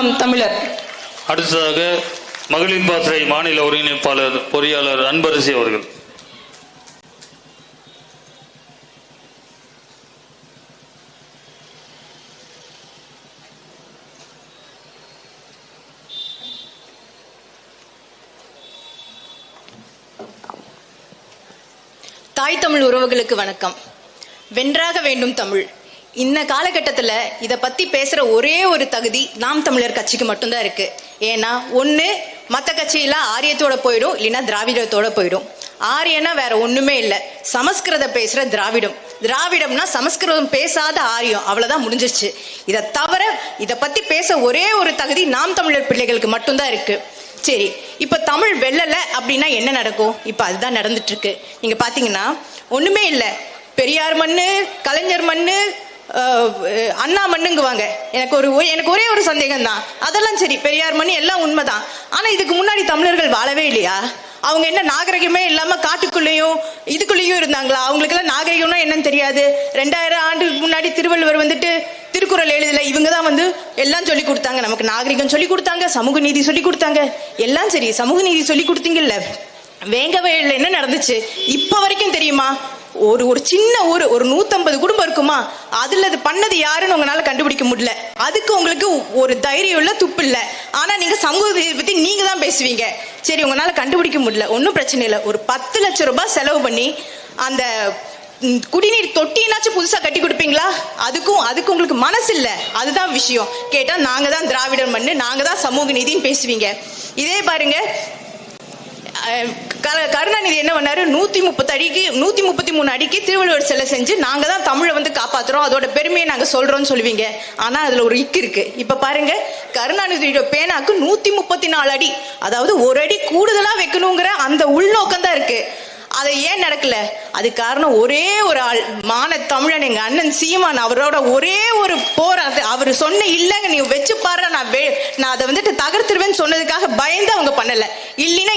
நாம் தமிழர். அடுத்ததாக மகளிர் பாசறை மாநில ஒருங்கிணைப்பாளர் பொறியாளர் அன்பரசி அவர்கள். தாய் தமிழ் உறவுகளுக்கு வணக்கம். வென்றாக வேண்டும் தமிழ். இந்த காலகட்டத்தில் இதை பற்றி பேசுகிற ஒரே ஒரு தகுதி நாம் தமிழர் கட்சிக்கு மட்டும்தான் இருக்கு. ஏன்னா ஒன்று மற்ற கட்சியெல்லாம் ஆரியத்தோட போயிடும் இல்லைன்னா திராவிடத்தோட போயிடும். ஆரியன்னா வேற ஒன்றுமே இல்லை. சமஸ்கிருத பேசுகிற திராவிடம். திராவிடம்னா சமஸ்கிருதம் பேசாத ஆரியம். அவ்வளோதான் முடிஞ்சிருச்சு. இதை தவிர இதை பற்றி பேச ஒரே ஒரு தகுதி நாம் தமிழர் பிள்ளைகளுக்கு மட்டும்தான் இருக்கு. சரி இப்போ தமிழ் வெல்லலை அப்படின்னா என்ன நடக்கும்? இப்போ அதுதான் நடந்துட்டு இருக்கு. நீங்கள் பார்த்தீங்கன்னா ஒன்றுமே இல்லை. பெரியார் மண்ணு கலைஞர் அண்ணா மண்ணுங்குவாங்க எனக்கு ஒரு எனக்கு ஒரே ஒரு சந்தேகம் தான் அதெல்லாம் சரி பெரியார் மணி எல்லாம் உண்மைதான். ஆனா இதுக்கு முன்னாடி தமிழர்கள் வாழவே இல்லையா? அவங்க என்ன நாகரிகமே இல்லாம காட்டுக்குள்ளேயும் இதுக்குள்ளேயும் இருந்தாங்களா? அவங்களுக்கெல்லாம் நாகரிகம்னா என்னன்னு தெரியாது. ரெண்டாயிரம் ஆண்டுக்கு முன்னாடி திருவள்ளுவர் வந்துட்டு திருக்குறள் எழுதல. இவங்க தான் வந்து எல்லாம் சொல்லி கொடுத்தாங்க. நமக்கு நாகரிகம் சொல்லி கொடுத்தாங்க சமூக நீதி சொல்லி கொடுத்தாங்க. எல்லாம் சரி சமூக நீதி சொல்லி கொடுத்தீங்கல்ல. வேங்கவயல்ல என்ன நடந்துச்சு? இப்ப வரைக்கும் தெரியுமா? ஒரு ஒரு சின்ன ஊர் ஒரு நூத்தம்பது குடும்பம் இருக்குமா? அதுல அது பண்ணது யாருன்னு உங்களால கண்டுபிடிக்க முடியல. அதுக்கு உங்களுக்கு ஒரு தைரியம் இல்ல துப்பு இல்ல. ஆனா நீங்க சமூக பத்தி நீங்க தான் பேசுவீங்க. சரி உங்களால கண்டுபிடிக்க முடியல. ஒன்றும் பிரச்சனை இல்லை. ஒரு பத்து லட்சம் ரூபாய் செலவு பண்ணி அந்த குடிநீர் தொட்டினாச்சும் புதுசா கட்டி கொடுப்பீங்களா? அதுக்கும் அதுக்கு உங்களுக்கு மனசு இல்ல. அதுதான் விஷயம். கேட்டா நாங்க தான் திராவிடர் மண்ணு நாங்க தான் சமூக நீதினு பேசுவீங்க. இதே பாருங்க கருணாநிதி என்ன பண்ணாரு? நூத்தி முப்பத்தி அடிக்கு நூத்தி முப்பத்தி மூணு அடிக்கு திருவள்ளுவர் சிலை செஞ்சு நாங்க தான் தமிழை வந்து காப்பாத்துறோம். அதோட பெருமையை நாங்க சொல்றோம்னு சொல்லுவீங்க. ஆனா அதுல ஒரு இக்கு இருக்கு. இப்ப பாருங்க கருணாநிதியோட பேனாக்கு நூத்தி முப்பத்தி நாலு அடி. அதாவது ஒரு அடி கூடுதலா வைக்கணுங்கிற அந்த உள்நோக்கம் தான் இருக்கு. அதை ஏன் நடக்கல? அது காரணம் ஒரே ஒரு ஆள் மான தமிழன் எங்க அண்ணன் சீமான் அவரோட ஒரே ஒரு போராட்ட அவர் சொன்ன இல்லைங்க நீ வச்சு பாரு நான் வே- நான் அதை வந்துட்டு தகர்த்துருவேன்னு சொன்னதுக்காக பயந்து அவங்க பண்ணல. இல்லைன்னா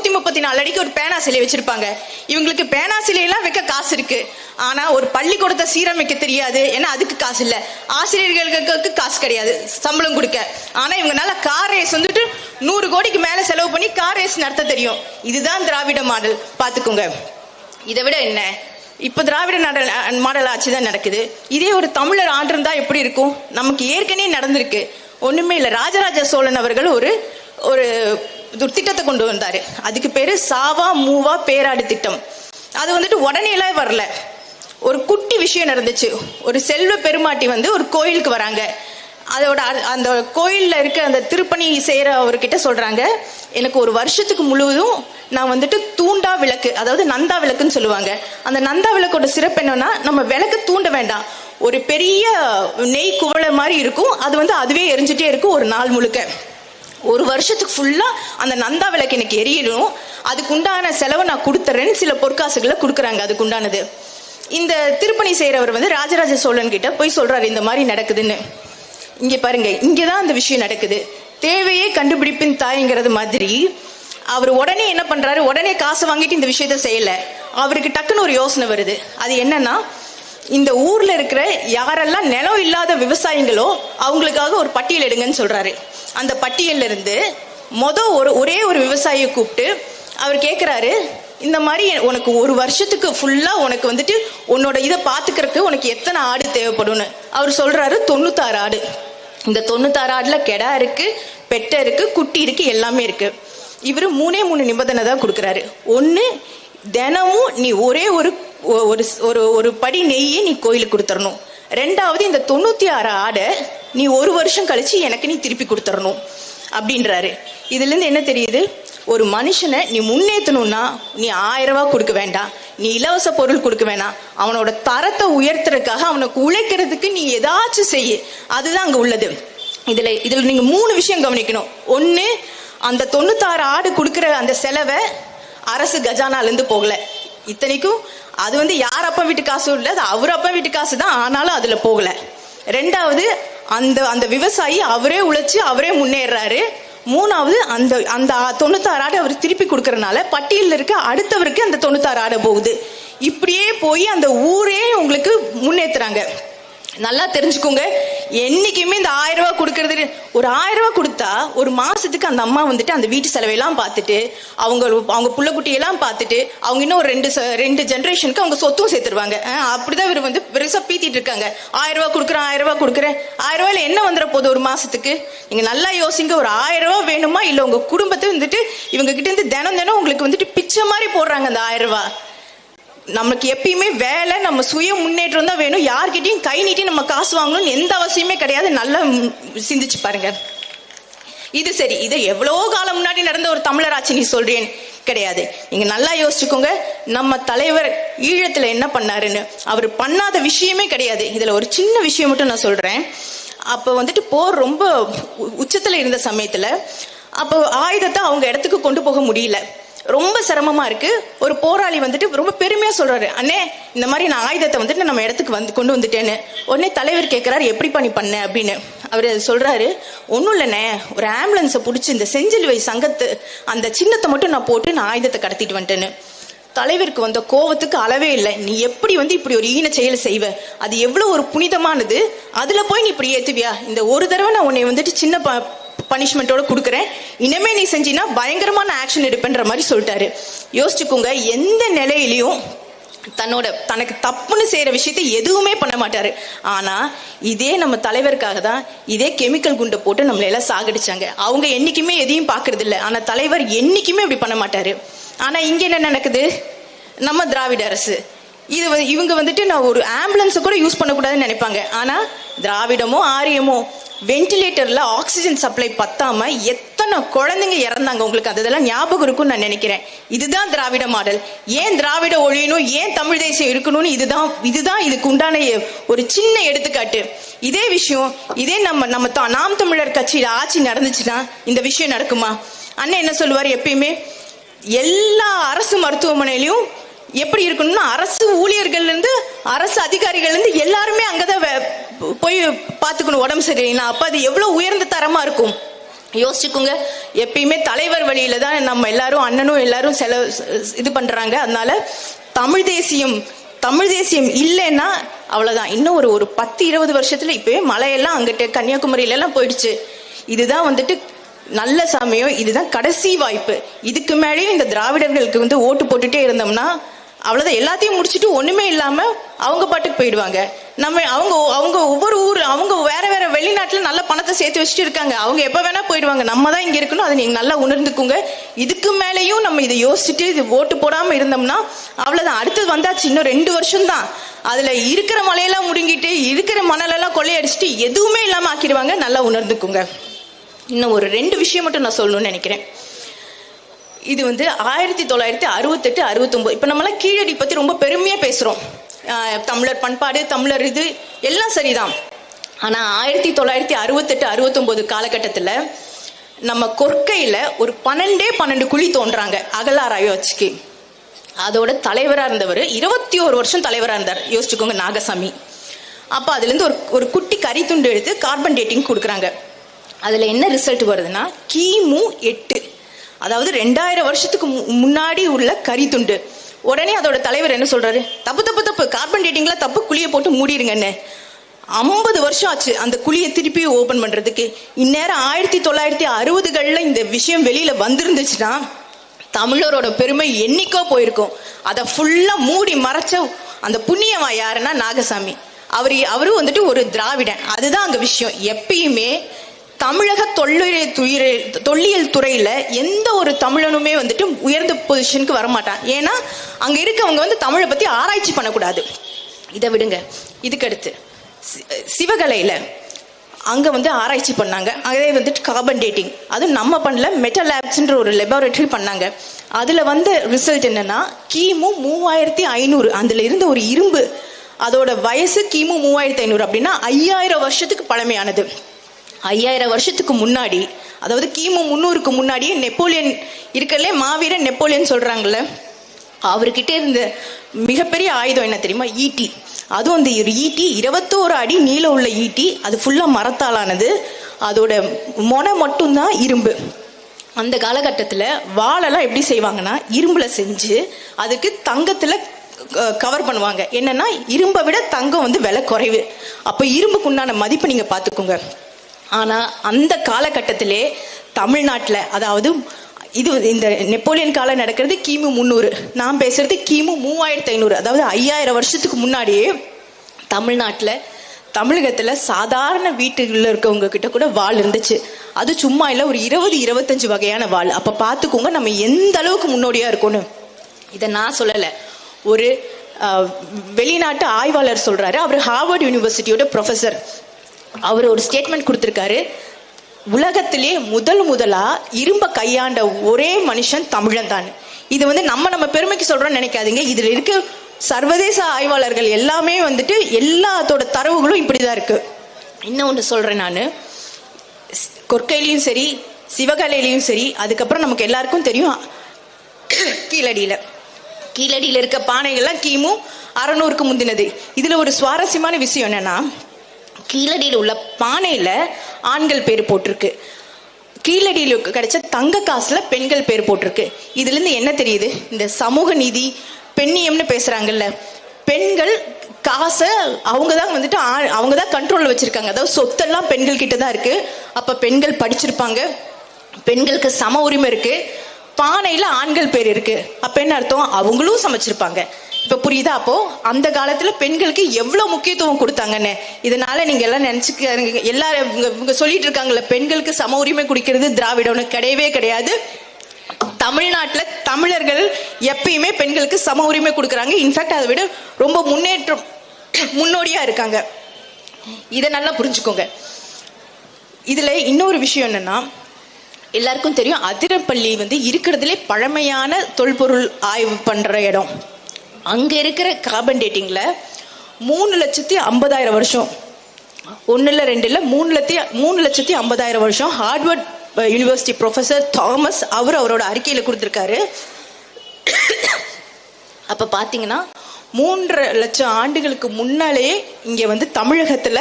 நூத்தி முப்பத்தி நாலு அடிக்கு ஒரு பேனா சிலை வச்சிருப்பாங்க. இவங்களுக்கு பேனா சிலையெல்லாம் வைக்க காசு இருக்கு. ஆனா ஒரு பள்ளிக்கூடத்தை சீரமைக்க தெரியாது. ஏன்னா அதுக்கு காசு இல்ல. ஆசிரியர்களுக்கு காசு கிடையாது. சம்பளம் கொடுக்க. ஆனா இவங்கனால கார் ரேஸ் வந்துட்டு நூறு கோடிக்கு மேல செலவு பண்ணி கார் ரேஸ் நடத்த தெரியும். இதுதான் திராவிட மாடல். பாத்துக்கோங்க. இதை விட என்ன? இப்ப திராவிட மாடல் மாடல் ஆட்சி தான் நடக்குது. இதே ஒரு தமிழர் ஆண்டு இருந்தா எப்படி இருக்கும்? நமக்கு ஏற்கனவே நடந்திருக்கு. ஒண்ணுமே இல்ல. ராஜராஜ சோழன் அவர்கள் ஒரு ஒரு திட்டத்தை கொண்டு வந்தார். அதுக்கு பேர் சாவா மூவா பேராடு திட்டம். அது வந்துட்டு உடனேலாம் வரல. ஒரு குட்டி விஷயம் நடந்துச்சு. ஒரு செல்வ பெருமாட்டி வந்து ஒரு கோயிலுக்கு வராங்க. அதோட அ- அந்த கோயிலில் இருக்க அந்த திருப்பணி செய்கிற அவர்கிட்ட சொல்கிறாங்க எனக்கு ஒரு வருஷத்துக்கு முழுவதும் நான் வந்துட்டு தூண்டா விளக்கு அதாவது நந்தா விளக்குன்னு சொல்லுவாங்க. அந்த நந்தா விளக்கோட சிறப்பு என்னன்னா நம்ம விளக்கு தூண்ட வேண்டாம். ஒரு பெரிய நெய் குவளை மாதிரி இருக்கும். அது வந்து அதுவே எரிஞ்சிட்டே இருக்கும் ஒரு நாள் முழுக்க. ஒரு வருஷத்துக்கு ஃபுல்லா அந்த நந்தா விளக்கு எனக்கு எரியணும். அதுக்கு உண்டான செலவை நான் கொடுத்துறேன்னு சில பொற்காசுகளை கொடுக்குறாங்க அதுக்குண்டானது. இந்த திருப்பணி செய்யறவர் வந்து ராஜராஜ சோழன் கிட்ட போய் சொல்றாரு இந்த மாதிரி நடக்குதுன்னு. இங்க பாருங்க இங்கதான் அந்த விஷயம் நடக்குது. தேவையே கண்டுபிடிப்பின் தாய்ங்கிறது மாதிரி அவர் உடனே என்ன பண்றாரு? உடனே காசு வாங்கிட்டு இந்த விஷயத்த செய்யல. அவருக்கு டக்குன்னு ஒரு யோசனை வருது. அது என்னன்னா இந்த ஊர்ல இருக்கிற யாரெல்லாம் நிலம் இல்லாத விவசாயிகளோ அவங்களுக்காக ஒரு பட்டியல் எடுங்கன்னு சொல்றாரு. அந்த பட்டியல்ல இருந்து மொத ஒரு ஒரே ஒரு விவசாயியை கூப்பிட்டு அவர் கேட்குறாரு இந்த மாதிரி உனக்கு ஒரு வருஷத்துக்கு ஃபுல்லா உனக்கு வந்துட்டு உன்னோட இதை பாத்துக்கிறதுக்கு உனக்கு எத்தனை ஆடு தேவைப்படும்னு. அவர் சொல்றாரு தொண்ணூத்தாறு ஆடு. இந்த தொண்ணூத்தாறு ஆடுல கெடா இருக்கு பெட்டை இருக்கு குட்டி இருக்கு எல்லாமே இருக்கு. இவரு மூணே மூணு நிபந்தனை தான் கொடுக்குறாரு. ஒன்னு தினமும் நீ ஒரே ஒரு ஒரு ஒரு ஒரு படி நெய்யை நீ கோயிலுக்கு கொடுத்துடணும். ரெண்டாவது இந்த தொண்ணூத்தி ஆறு ஆடை நீ ஒரு வருஷம் கழிச்சு எனக்கு நீ திருப்பி கொடுத்துடணும் அப்படின்றாரு. இதுல இருந்து என்ன தெரியுது? ஒரு மனுஷனை நீ முன்னேற்றணும்னா நீ ஆயிரம் ரூபாய் கொடுக்க வேண்டாம். நீ இலவச பொருள் கொடுக்க வேணாம். அவனோட தரத்தை உயர்த்துறதுக்காக அவனுக்கு உழைக்கிறதுக்கு நீ ஏதாச்சும் செய்ய. அதுதான் அங்க உள்ளது. இதுல இதுல நீங்க மூணு விஷயம் கவனிக்கணும். ஒன்னு அந்த தொண்ணூத்தாறு ஆடு கொடுக்குற அந்த செலவை அரசு கஜானால இருந்து போகல. இத்தனைக்கும் அது வந்து யார் அப்பா வீட்டு காசும் இல்லை அது அவர் அப்பா வீட்டு காசு தான் ஆனாலும் அதுல போகல. ரெண்டாவது அந்த அந்த விவசாயி அவரே உழைச்சி அவரே முன்னேறாரு. மூணாவது அந்த அந்த தொண்ணூத்தாறு ஆடு அவர் திருப்பி கொடுக்கறனால பட்டியலில் இருக்க அடுத்தவருக்கு அந்த தொண்ணூத்தாறு ஆடை போகுது. இப்படியே போய் அந்த ஊரே உங்களுக்கு முன்னேற்றுறாங்க நல்லா தெரிஞ்சுக்கோங்க. என்னைக்குமே இந்த ஆயிரம் ரூபாய் கொடுக்கறது ஒரு ஆயிரம் ரூபாய் கொடுத்தா ஒரு மாசத்துக்கு அந்த அம்மா வந்துட்டு அந்த வீட்டு செலவையெல்லாம் பார்த்துட்டு அவங்க அவங்க புள்ள குட்டியெல்லாம் பார்த்துட்டு அவங்க இன்னும் ஒரு ரெண்டு ச- ரெண்டு ஜென்ரேஷனுக்கு அவங்க சொத்தும் சேர்த்துருவாங்க. அப்படிதான் இவர் வந்து பெருசா பீத்திட்டு இருக்காங்க. ஆயிரம் ரூபாய் கொடுக்குறேன் ஆயிரம் ரூபாய் கொடுக்குறேன். ஆயிரம் ரூபாயில என்ன வந்துட போகுது ஒரு மாசத்துக்கு? நீங்க நல்லா யோசிங்க ஒரு ஆயிரம் ரூபாய் வேணுமா? இல்ல உங்க குடும்பத்தை வந்துட்டு இவங்க கிட்ட இருந்து தினம் தினம் உங்களுக்கு வந்துட்டு பிச்சை மாதிரி போடுறாங்க அந்த ஆயிரம் ரூபாய். நமக்கு எப்பயுமே வேலை நம்ம சுய முன்னேற்றம் தான் வேணும். யார்கிட்டயும் கை நீட்டி நம்ம காசு வாங்கணும்னு எந்த அவசியமே கிடையாது. நல்லா சிந்திச்சு பாருங்க. இது சரி. இது எவ்வளவோ காலம் முன்னாடி நடந்த ஒரு தமிழராட்சி நீ சொல்றேன். கிடையாது. நீங்க நல்லா யோசிச்சுக்கோங்க. நம்ம தலைவர் ஈழத்துல என்ன பண்ணாருன்னு. அவர் பண்ணாத விஷயமே கிடையாது. இதுல ஒரு சின்ன விஷயம் மட்டும் நான் சொல்றேன். அப்ப வந்துட்டு போர் ரொம்ப உச்சத்துல இருந்த சமயத்துல அப்போ ஆயுதத்தை அவங்க இடத்துக்கு கொண்டு போக முடியல. ரொம்ப சிரமமா இருக்கு. ஒரு போராளி வந்துட்டு ரொம்ப பெருமையா சொல்றாரு. அண்ணே இந்த மாதிரி நான் ஆயுதத்தை வந்துட்டு நம்ம இடத்துக்கு வந்து கொண்டு வந்துட்டேன்னு. உடனே தலைவர் கேட்கிறாரு எப்படி பண்ணி பண்ண? அப்படின்னு. அவர் சொல்றாரு ஒன்றும் இல்லைண்ணே. ஒரு ஆம்புலன்ஸை பிடிச்சி இந்த செஞ்சிலுவை சங்கத்து அந்த சின்னத்தை மட்டும் நான் போட்டு நான் ஆயுதத்தை கடத்திட்டு வந்துட்டேன்னு. தலைவருக்கு வந்த கோவத்துக்கு அளவே இல்லை. நீ எப்படி வந்து இப்படி ஒரு ஈன செயல் செய்வ? அது எவ்வளவு ஒரு புனிதமானது. அதுல போய் நீ இப்படி ஏத்துவியா? இந்த ஒரு தடவை நான் உன்னை வந்துட்டு சின்ன ப பனிஷ்மெண்ட்டோட கொடுக்குறேன். இனிமே நீ செஞ்சினா பயங்கரமான ஆக்ஷன் எடுப்பேன்ற மாதிரி சொல்லிட்டாரு. யோசிச்சுக்கோங்க எந்த நிலையிலையும் தன்னோட தனக்கு தப்புன்னு செய்யற விஷயத்தை எதுவுமே பண்ண மாட்டாரு. ஆனா இதே நம்ம தலைவருக்காக தான் இதே கெமிக்கல் குண்டை போட்டு நம்மள எல்லாம் சாகடிச்சாங்க. அவங்க என்னைக்குமே எதையும் பாக்குறது இல்லை ஆனா தலைவர் என்னைக்குமே அப்படி பண்ண மாட்டாரு. ஆனா இங்க என்ன நடக்குது? நம்ம திராவிட அரசு. இது இவங்க வந்துட்டு நான் ஒரு ஆம்புலன்ஸை கூட யூஸ் பண்ணக்கூடாதுன்னு நினைப்பாங்க. ஆனா திராவிடமோ ஆரியமோ வென்டிலேட்டர்ல ஆக்சிஜன் சப்ளை பத்தாம எத்தனை குழந்தைங்க இறந்தாங்க உங்களுக்கு? அது இதெல்லாம் ஞாபகம் இருக்கும்னு நான் நினைக்கிறேன். இதுதான் திராவிட மாடல். ஏன் திராவிட ஒழியணும்? ஏன் தமிழ் தேசியம் இருக்கணும்னு இதுதான் இதுதான் இதுக்கு உண்டான ஒரு சின்ன எடுத்துக்காட்டு. இதே விஷயம் இதே நம்ம நம்ம தா- நாம் தமிழர் கட்சியில ஆட்சி நடந்துச்சுன்னா இந்த விஷயம் நடக்குமா? அண்ணன் என்ன சொல்லுவார் எப்பயுமே? எல்லா அரசு மருத்துவமனையிலையும் எப்படி இருக்கணும்னா அரசு ஊழியர்கள்லேருந்து அரசு அதிகாரிகள்லேருந்து எல்லாருமே அங்கதான் தான் போய் பார்த்துக்கணும் உடம்பு சரியில்லைனா அப்ப அது எவ்வளவு உயர்ந்த தரமா இருக்கும். யோசிச்சுக்கோங்க. எப்பயுமே தலைவர் வழியில தான் நம்ம எல்லாரும் அண்ணனும் எல்லாரும் செலவு இது பண்றாங்க. அதனால தமிழ் தேசியம் தமிழ் தேசியம் இல்லைன்னா அவ்வளவுதான். இன்னும் ஒரு ஒரு பத்து இருபது வருஷத்துல இப்பவே மலையெல்லாம் அங்கிட்ட கன்னியாகுமரியில எல்லாம் போயிடுச்சு. இதுதான் வந்துட்டு நல்ல சமயம். இதுதான் கடைசி வாய்ப்பு. இதுக்கு மேலேயும் இந்த திராவிடர்களுக்கு வந்து ஓட்டு போட்டுட்டே இருந்தோம்னா அவ்வளவுதான். எல்லாத்தையும் முடிச்சுட்டு ஒண்ணுமே இல்லாம அவங்க பாட்டுக்கு போயிடுவாங்க. நம்ம அவங்க அவங்க ஒவ்வொரு ஊர் அவங்க வேற வேற வெளிநாட்டுல நல்ல பணத்தை சேர்த்து வச்சுட்டு இருக்காங்க. அவங்க எப்ப வேணா போயிடுவாங்க. நம்ம தான் இங்க இருக்கணும். அதை நீங்க நல்லா உணர்ந்துக்குங்க. இதுக்கு மேலேயும் நம்ம இதை யோசிச்சுட்டு இது ஓட்டு போடாம இருந்தோம்னா அவ்வளவுதான். அடுத்தது வந்தாச்சு இன்னும் ரெண்டு வருஷம் தான் அதுல இருக்கிற மலையெல்லாம் முடுங்கிட்டு இருக்கிற மணலெல்லாம் கொள்ளையடிச்சிட்டு எதுவுமே இல்லாம ஆக்கிடுவாங்க. நல்லா உணர்ந்துக்குங்க. இன்னும் ஒரு ரெண்டு விஷயம் மட்டும் நான் சொல்லணும்னு நினைக்கிறேன். இது வந்து ஆயிரத்தி தொள்ளாயிரத்தி அறுபத்தெட்டு அறுபத்தொம்போது. இப்போ நம்மளாம் கீழடி பற்றி ரொம்ப பெருமையாக பேசுகிறோம் தமிழர் பண்பாடு தமிழர் இது எல்லாம் சரிதான். ஆனால் ஆயிரத்தி தொள்ளாயிரத்தி அறுபத்தெட்டு அறுபத்தொம்போது காலகட்டத்தில் நம்ம கொற்கையில் ஒரு பன்னெண்டே பன்னெண்டு குழி தோன்றாங்க அகலாராயோச்சிக்கு அதோட தலைவராக இருந்தவர் இருபத்தி ஒரு வருஷம் தலைவராக இருந்தார். யோசிச்சுக்கோங்க நாகசாமி. அப்போ அதுலேருந்து ஒரு ஒரு குட்டி கறி துண்டு எடுத்து கார்பன் டேட்டிங் கொடுக்குறாங்க. அதில் என்ன ரிசல்ட் வருதுன்னா கிமு எட்டு. அதாவது ரெண்டாயிரம் வருஷத்துக்கு மு- முன்னாடி உள்ள கறி துண்டு உடனே அதோட தலைவர் என்ன சொல்றாரு? தப்பு தப்பு தப்பு. கார்பன் டேட்டிங்ல தப்பு குழியை போட்டு மூடிடுங்கன்னு ஐம்பது வருஷம் ஆச்சு அந்த குழியை திருப்பி ஓபன் பண்றதுக்கு. இந்நேரம் ஆயிரத்தி தொள்ளாயிரத்தி அறுபதுகள்ல இந்த விஷயம் வெளியில வந்திருந்துச்சுன்னா தமிழரோட பெருமை என்னைக்கோ போயிருக்கும். அதை ஃபுல்லா மூடி மறைச்ச அந்த புண்ணியவா யாருன்னா நாகசாமி. அவர் அவரும் வந்துட்டு ஒரு திராவிடன். அதுதான் அங்க விஷயம். எப்பயுமே தமிழக தொல்லியல் துயிர தொல்லியல் துறையில எந்த ஒரு தமிழனுமே வந்துட்டு உயர்ந்த பொசிஷனுக்கு வரமாட்டான். ஏன்னா அங்க இருக்கவங்க வந்து தமிழை பத்தி ஆராய்ச்சி பண்ணக்கூடாது. இதை விடுங்க. இதுக்கடுத்து சிவகலையில் சிவகலையில அங்க வந்து ஆராய்ச்சி பண்ணாங்க. அதே வந்துட்டு கார்பன் டேட்டிங் அதுவும் நம்ம பண்ணல மெட்டல் லேப்ஸ்ன்ற ஒரு லெபார்டரி பண்ணாங்க. அதுல வந்த ரிசல்ட் என்னன்னா கிமு மூவாயிரத்தி ஐநூறு அதுல இருந்த ஒரு இரும்பு அதோட வயசு கிமு மூவாயிரத்தி ஐநூறு அப்படின்னா ஐயாயிரம் வருஷத்துக்கு பழமையானது. ஐயாயிரம் வருஷத்துக்கு முன்னாடி அதாவது கிமு முன்னூறுக்கு முன்னாடியே நெப்போலியன் இருக்கல மாவீரன் நெப்போலியன் சொல்றாங்கல்ல அவர்கிட்ட இருந்த மிகப்பெரிய ஆயுதம் என்ன தெரியுமா? ஈட்டி. அதுவும் அந்த ஈட்டி இருபத்தோரு அடி நீளம் உள்ள ஈட்டி அது ஃபுல்லா மரத்தாலானது. அதோட மொனை மட்டும்தான் இரும்பு. அந்த காலகட்டத்தில் வாழெல்லாம் எப்படி செய்வாங்கன்னா இரும்புல செஞ்சு அதுக்கு தங்கத்தில் கவர் பண்ணுவாங்க. என்னன்னா இரும்பை விட தங்கம் வந்து விலை குறைவு. அப்போ இரும்புக்கு உண்டான மதிப்பு நீங்கள் பார்த்துக்கோங்க. ஆனால் அந்த காலகட்டத்திலே தமிழ்நாட்டில் அதாவது இது இந்த நெப்போலியன் காலம் நடக்கிறது கிமு முந்நூறு. நான் பேசுறது கிமு மூவாயிரத்தி ஐநூறு அதாவது ஐயாயிரம் வருஷத்துக்கு முன்னாடியே தமிழ்நாட்டில் தமிழகத்தில் சாதாரண வீட்டுகளில் இருக்கவங்க கிட்ட கூட வாள் இருந்துச்சு. அது சும்மா இல்லை ஒரு இருபது இருபத்தஞ்சு வகையான வாள். அப்போ பார்த்துக்கோங்க நம்ம எந்த அளவுக்கு முன்னோடியாக இருக்கணும் இதை நான் சொல்லலை. ஒரு வெளிநாட்டு ஆய்வாளர் சொல்கிறாரு அவர் ஹார்வர்ட் யூனிவர்சிட்டியோட ப்ரொஃபஸர் அவர் ஒரு ஸ்டேட்மெண்ட் கொடுத்துருக்காரு. உலகத்திலே முதல் முதலா இரும்ப கையாண்ட ஒரே மனுஷன் தமிழன் தான் இது வந்து நம்ம நம்ம பெருமைக்கு சொல்றோம்னு நினைக்காதீங்க. இதுல இருக்க சர்வதேச ஆய்வாளர்கள் எல்லாமே வந்துட்டு எல்லாத்தோட தரவுகளும் இப்படிதான் இருக்கு. ஒன்று சொல்றேன் நான். கொற்கையிலையும் சரி சிவகலையிலையும் சரி அதுக்கப்புறம் நமக்கு எல்லாருக்கும் தெரியும் கீழடியில. கீழடியில இருக்க பானைகள்லாம் கிமு அறநூறுக்கு முந்தினது. இதுல ஒரு சுவாரஸ்யமான விஷயம் என்னன்னா கீழடியில் உள்ள பானையில ஆண்கள் பேர் போட்டிருக்கு. கீழடியில் கிடைச்ச தங்க காசுல பெண்கள் பேர் போட்டிருக்கு. இதுல இருந்து என்ன தெரியுது? இந்த சமூக நீதி பெண்ணியம்னு பேசுறாங்கல்ல. பெண்கள் காசை அவங்க தான் வந்துட்டு ஆ- அவங்க தான் கண்ட்ரோலில் வச்சிருக்காங்க. அதாவது சொத்தெல்லாம் பெண்கள் கிட்ட தான் இருக்கு. அப்ப பெண்கள் படிச்சிருப்பாங்க. பெண்களுக்கு சம உரிமை இருக்கு. பானையில ஆண்கள் பேர் இருக்கு. அப்ப என்ன அர்த்தம்? அவங்களும் சமைச்சிருப்பாங்க. இப்ப புரியுதா அப்போ? அந்த காலத்துல பெண்களுக்கு எவ்வளவு முக்கியத்துவம் கொடுத்தாங்கன்னு? இதனால நீங்க எல்லாம் நினைச்சுக்க எல்லாரும் இவங்க சொல்லிட்டு இருக்காங்கல்ல பெண்களுக்கு சம உரிமை குடிக்கிறது திராவிடம்னு. கிடையவே கிடையாது. தமிழ்நாட்டுல தமிழர்கள் எப்பயுமே பெண்களுக்கு சம உரிமை கொடுக்குறாங்க. இன்ஃபேக்ட் அதை விட ரொம்ப முன்னேற்றம் முன்னோடியா இருக்காங்க. இதை நல்லா புரிஞ்சுக்கோங்க. இதுல இன்னொரு விஷயம் என்னன்னா எல்லாருக்கும் தெரியும் அதிரப்பள்ளி வந்து இருக்கிறதுலே பழமையான தொல்பொருள் ஆய்வு பண்ற இடம். அங்க இருக்கிற கார்பன் டேட்டிங்ல மூணு லட்சத்தி ஐம்பதாயிரம் வருஷம். ஒன்னு இல்ல ரெண்டு இல்ல மூணு லட்சத்தி மூணு லட்சத்தி ஐம்பதாயிரம் வருஷம். ஹார்ட்வர்ட் யூனிவர்சிட்டி ப்ரொஃபசர் தாமஸ் அவர் அவரோட அறிக்கையில கொடுத்திருக்காரு. அப்ப பாத்தீங்கன்னா மூன்றரை லட்சம் ஆண்டுகளுக்கு முன்னாலேயே இங்க வந்து தமிழகத்துல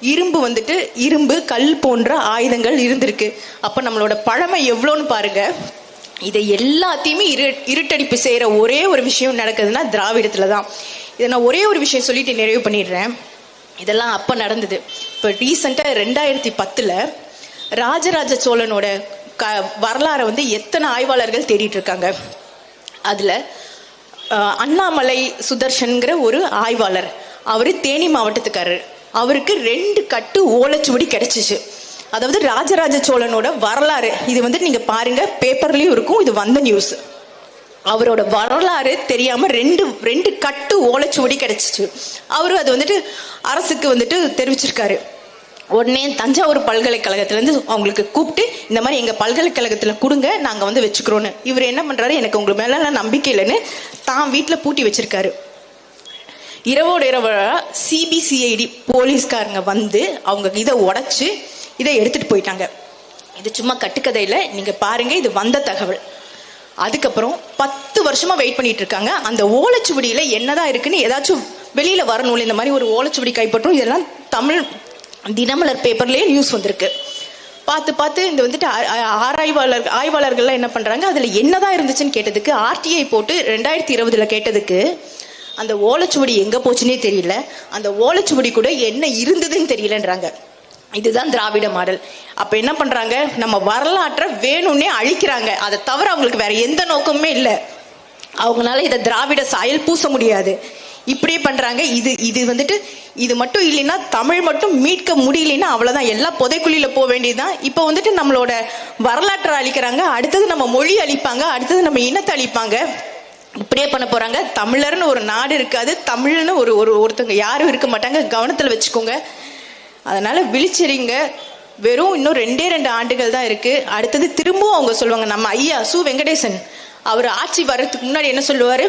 இரும்பு வந்துட்டு இரும்பு கல் போன்ற ஆயுதங்கள் இருந்திருக்கு. அப்ப நம்மளோட பழமை எவ்வளோன்னு பாருங்க. இதை எல்லாத்தையுமே இரு இருட்டடிப்பு செய்கிற ஒரே ஒரு விஷயம் நடக்குதுன்னா திராவிடத்தில் தான் இதை நான் ஒரே ஒரு விஷயம் சொல்லிட்டு நிறைவு பண்ணிடுறேன். இதெல்லாம் அப்போ நடந்தது. இப்போ ரீசெண்டாக ரெண்டாயிரத்தி பத்தில் ராஜராஜ சோழனோட க வரலாறை வந்து எத்தனை ஆய்வாளர்கள் தேடிட்டு இருக்காங்க அதில் அண்ணாமலை சுதர்ஷன்கிற ஒரு ஆய்வாளர். அவர் தேனி மாவட்டத்துக்காரர். அவருக்கு ரெண்டு கட்டு ஓலைச்சுவடி கிடைச்சிச்சு. அதாவது ராஜராஜ சோழனோட வரலாறு. இது வந்து நீங்க பாருங்க பேப்பர்லயும் இருக்கும் இது வந்த நியூஸ் அவரோட வரலாறு தெரியாம ரெண்டு ரெண்டு கட்டு ஓலைச்சுவடி கிடைச்சிச்சு. அவரு அது வந்துட்டு அரசுக்கு வந்துட்டு தெரிவிச்சிருக்காரு. உடனே தஞ்சாவூர் பல்கலைக்கழகத்துல இருந்து அவங்களுக்கு கூப்பிட்டு இந்த மாதிரி எங்க பல்கலைக்கழகத்துல கொடுங்க நாங்க வந்து வச்சுக்கிறோன்னு இவர் என்ன பண்றாரு எனக்கு உங்களுக்கு மேல நம்பிக்கை இல்லைன்னு தான் வீட்டுல பூட்டி வச்சிருக்காரு. இரவோட இரவு சிபிசிஐடி போலீஸ்காரங்க வந்து அவங்க இதை உடைச்சு இதை எடுத்துட்டு போயிட்டாங்க. இது சும்மா கட்டுக்கதையில நீங்க பாருங்க இது வந்த தகவல். அதுக்கப்புறம் பத்து வருஷமா வெயிட் பண்ணிட்டு இருக்காங்க. அந்த ஓலைச்சுவடியில என்னதான் இருக்குன்னு ஏதாச்சும் வெளியில வரணும் இந்த மாதிரி ஒரு ஓலைச்சுவடி கைப்பற்றும். இதெல்லாம் தமிழ் தினமலர் பேப்பர்லயே நியூஸ் வந்திருக்கு. பார்த்து பார்த்து இந்த வந்துட்டு ஆ- ஆராய்வாளர் ஆய்வாளர்கள்லாம் என்ன பண்ணுறாங்க அதில் என்னதான் இருந்துச்சுன்னு கேட்டதுக்கு ஆர்டிஐ போட்டு ரெண்டாயிரத்தி இருபதுல கேட்டதுக்கு அந்த ஓலைச்சுவடி எங்கே போச்சுன்னே தெரியல. அந்த ஓலைச்சுவடி கூட என்ன இருந்ததுன்னு தெரியலன்றாங்க. இதுதான் திராவிட மாடல். அப்ப என்ன பண்றாங்க? நம்ம வரலாற்றை வேணும்னே அழிக்கிறாங்க. அதை தவிர அவங்களுக்கு வேற எந்த நோக்கமுமே இல்லை. அவங்களால இதை திராவிட சாயல் பூச முடியாது. இப்படியே பண்றாங்க. இது இது வந்துட்டு இது மட்டும் இல்லைன்னா தமிழ் மட்டும் மீட்க முடியலன்னா அவ்வளவுதான். எல்லாம் புதைக்குழியில போக வேண்டியதுதான். இப்போ வந்துட்டு நம்மளோட வரலாற்றை அழிக்கிறாங்க. அடுத்தது நம்ம மொழி அழிப்பாங்க. அடுத்தது நம்ம இனத்தை அழிப்பாங்க. இப்படியே பண்ண போறாங்க. தமிழர்னு ஒரு நாடு இருக்காது. தமிழ்னு ஒரு ஒரு ஒருத்தவங்க யாரும் இருக்க மாட்டாங்க. கவனத்துல வச்சுக்கோங்க. அதனால விழிச்செறிங்க. வெறும் இன்னும் ரெண்டே ரெண்டு ஆண்டுகள் தான் இருக்கு. அடுத்தது திரும்பவும் அவங்க சொல்லுவாங்க நம்ம ஐயா சு வெங்கடேசன் அவர் ஆட்சி வர்றதுக்கு முன்னாடி என்ன சொல்லுவாரு?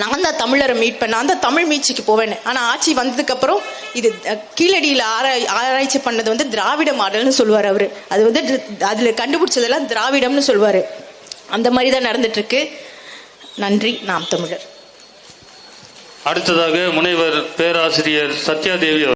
நான் தான் தமிழரை மீட் பண்ண நான் தான் தமிழ் மீட்சிக்கு போவேன் ஆனா ஆட்சி வந்ததுக்கு அப்புறம் இது கீழடியில் ஆராய் ஆராய்ச்சி பண்ணது வந்து திராவிட மாடல்னு சொல்லுவார் அவரு. அது வந்து அதில் அதுல கண்டுபிடிச்சதெல்லாம் திராவிடம்னு சொல்லுவாரு. அந்த மாதிரி தான் நடந்துட்டு இருக்கு நன்றி. நாம் தமிழர். அடுத்ததாக முனைவர் பேராசிரியர் சத்யாதேவி